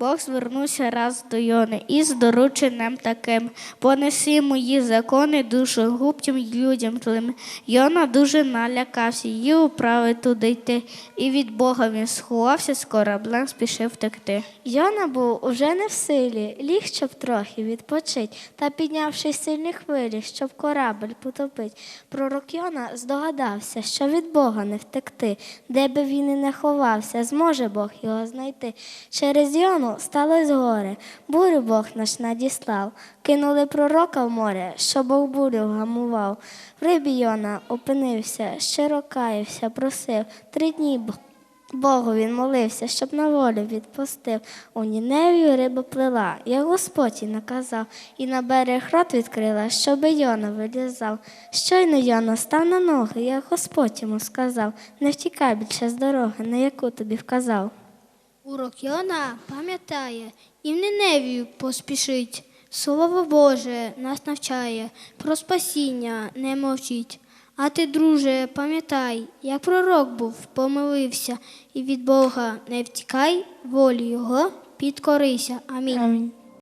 Бог звернувся раз до Йони із дорученням таким. Понеси мої закони душу й людям тлим. Йона дуже налякався, її управи туди йти, і від Бога він сховався з кораблем, спішив втекти. Йона був уже не в силі, ліг, щоб трохи відпочить, та піднявши сильні хвилі, щоб корабль потопить. Пророк Йона здогадався, що від Бога не втекти, де би він і не ховався, зможе Бог його знайти. Через Йону сталося горе, бурю Бог наш надіслав. Кинули пророка в море, що Бог бурю вгамував. В рибі Йона опинився, щиро каявся, просив. Три дні Богу він молився, щоб на волю відпустив. У Ніневію риба плила, як Господь і наказав, і на берег рот відкрила, щоби Йона вилізав. Щойно Йона став на ноги, як Господь йому сказав, не втікай більше з дороги, на яку тобі вказав. Урок Йона пам'ятає і в Ниневію поспішить. Слово Боже нас навчає, про спасіння не мовчить. А ти, друже, пам'ятай, як пророк був, помилився, і від Бога не втікай, волі Його підкорися. Амінь. Амінь.